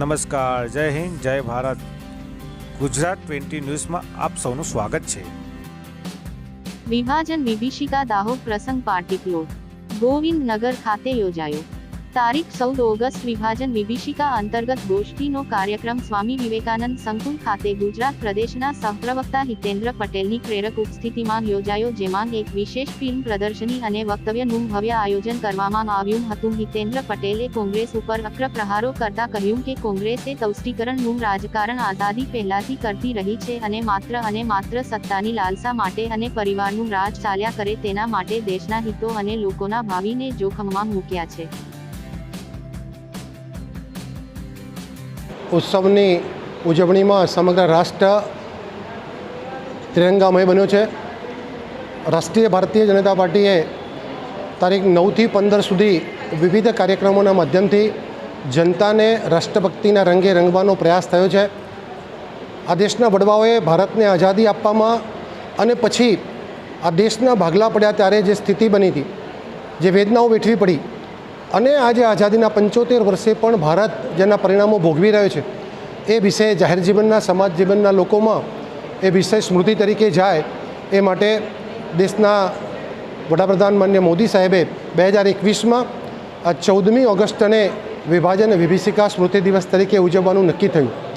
નમસ્કાર, જય હિન્દ, જય ભારત. ગુજરાત ટ્વેન્ટી ન્યૂઝમાં આપ સૌનું સ્વાગત છે. વિભાજન વિભીષિકા દાહોદ પ્રસંગ પાર્ટી પ્લોટ. ગોવિંદનગર ખાતે યોજાયો. તારીખ ચૌદ ઓગસ્ટ વિભાજન વિભીષિકા અંતર્ગત ગોષ્ઠીનો કાર્યક્રમ સ્વામી વિવેકાનંદ સંકુલ ખાતે ગુજરાત પ્રદેશના સહપ્રવક્તા હિતેન્દ્ર પટેલની પ્રેરક ઉપસ્થિતિમાં યોજાયો, જેમાં એક વિશેષ ફિલ્મ પ્રદર્શની અને વક્તવ્યનું ભવ્ય આયોજન કરવામાં આવ્યું હતું. હિતેન્દ્ર પટેલે કોંગ્રેસ ઉપર અક્ર પ્રહારો કરતા કહ્યું કે કોંગ્રેસે તૌષ્ટીકરણનું રાજકારણ આઝાદી પહેલાથી કરતી રહી છે અને માત્ર અને માત્ર સત્તાની લાલસા માટે અને પરિવારનું રાજ ચાલ્યા કરે તેના માટે દેશના હિતો અને લોકોના ભાવિને જોખમમાં મૂક્યા છે. ઉત્સવની ઉજવણીમાં સમગ્ર રાષ્ટ્ર ત્રિરંગામય બન્યો છે. રાષ્ટ્રીય ભારતીય જનતા પાર્ટીએ તારીખ નવથી પંદર સુધી વિવિધ કાર્યક્રમોના માધ્યમથી જનતાને રાષ્ટ્રભક્તિના રંગે રંગવાનો પ્રયાસ થયો છે. આ દેશના વડવાઓએ ભારતને આઝાદી આપવામાં અને પછી આ દેશના ભાગલા પડ્યા ત્યારે જે સ્થિતિ બની હતી, જે વેદનાઓ વેઠવી પડી અને આજે આઝાદીના પંચોતેર વર્ષે પણ ભારત જેના પરિણામો ભોગવી રહ્યો છે, એ વિષય જાહેર જીવનના, સમાજ જીવનના લોકોમાં એ વિષય સ્મૃતિ તરીકે જાય, એ માટે દેશના વડાપ્રધાન માન્ય મોદી સાહેબે બે હજાર એકવીસમાં ચૌદમી ઓગસ્ટને વિભાજન વિભીષિકા સ્મૃતિ દિવસ તરીકે ઉજવવાનું નક્કી થયું.